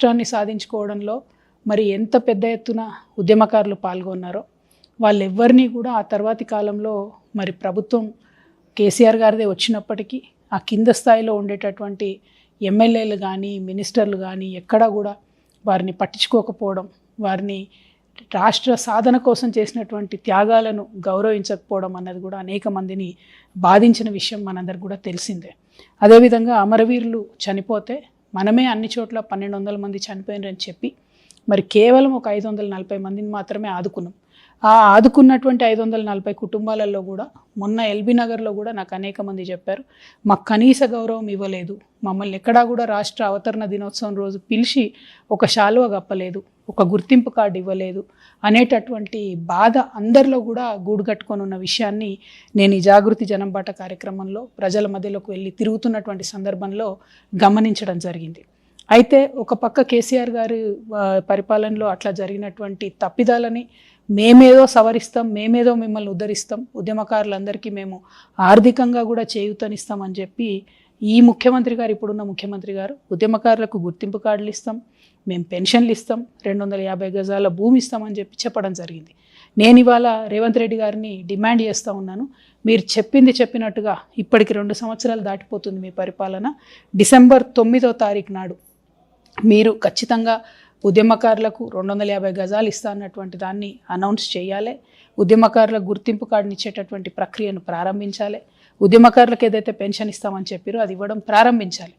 రాష్ట్రాన్ని సాధించుకోవడంలో మరి ఎంత పెద్ద ఎత్తున ఉద్యమకారులు పాల్గొన్నారో వాళ్ళెవ్వరినీ కూడా ఆ తర్వాతి కాలంలో మరి ప్రభుత్వం కేసీఆర్ గారిదే వచ్చినప్పటికీ ఆ కింద స్థాయిలో ఉండేటటువంటి ఎమ్మెల్యేలు కానీ మినిస్టర్లు కానీ ఎక్కడా కూడా వారిని పట్టించుకోకపోవడం వారిని రాష్ట్ర సాధన కోసం చేసినటువంటి త్యాగాలను గౌరవించకపోవడం అన్నది కూడా అనేక మందిని బాధించిన విషయం మనందరికి కూడా తెలిసిందే. అదేవిధంగా అమరవీరులు చనిపోతే మనమే అన్ని చోట్ల పన్నెండు వందల మంది చనిపోయినారని చెప్పి మరి కేవలం ఒక ఐదు వందల నలభై మందిని మాత్రమే ఆదుకున్నాం. ఆ ఆదుకున్నటువంటి ఐదు వందల నలభై కుటుంబాలలో కూడా మొన్న ఎల్బీ నగర్లో కూడా నాకు అనేక మంది చెప్పారు మాకు కనీస గౌరవం ఇవ్వలేదు. మమ్మల్ని ఎక్కడా కూడా రాష్ట్ర అవతరణ దినోత్సవం రోజు పిలిచి ఒక శాలువ గప్పలేదు ఒక గుర్తింపు కార్డు ఇవ్వలేదు అనేటటువంటి బాధ అందరిలో కూడా గూడు కట్టుకొని ఉన్న విషయాన్ని నేను ఈ జాగృతి జనంబాట కార్యక్రమంలో ప్రజల మధ్యలోకి వెళ్ళి తిరుగుతున్నటువంటి సందర్భంలో గమనించడం జరిగింది. అయితే ఒక పక్క కేసీఆర్ గారి పరిపాలనలో అట్లా జరిగినటువంటి తప్పిదాలని మేమేదో సవరిస్తాం మేమేదో మిమ్మల్ని ఉద్ధరిస్తాం ఉద్యమకారులందరికీ మేము ఆర్థికంగా కూడా చేయూతనిస్తామని చెప్పి ఈ ముఖ్యమంత్రి గారు ఇప్పుడున్న ముఖ్యమంత్రి గారు ఉద్యమకారులకు గుర్తింపు కార్డులు ఇస్తాం మేము పెన్షన్లు ఇస్తాం రెండు వందల యాభై గజాల భూమి ఇస్తామని చెప్పి చెప్పడం జరిగింది. నేను ఇవాళ రేవంత్ రెడ్డి గారిని డిమాండ్ చేస్తూ ఉన్నాను. మీరు చెప్పింది చెప్పినట్టుగా ఇప్పటికి రెండు సంవత్సరాలు దాటిపోతుంది మీ పరిపాలన. డిసెంబర్ తొమ్మిదో తారీఖు నాడు మీరు ఖచ్చితంగా ఉద్యమకారులకు రెండు వందల యాభై గజాలు ఇస్తా అన్నటువంటి దాన్ని అనౌన్స్ చేయాలి. ఉద్యమకారులకు గుర్తింపు కార్డుని ఇచ్చేటటువంటి ప్రక్రియను ప్రారంభించాలి. ఉద్యమకారులకు ఏదైతే పెన్షన్ ఇస్తామని చెప్పారో అది ఇవ్వడం ప్రారంభించాలి.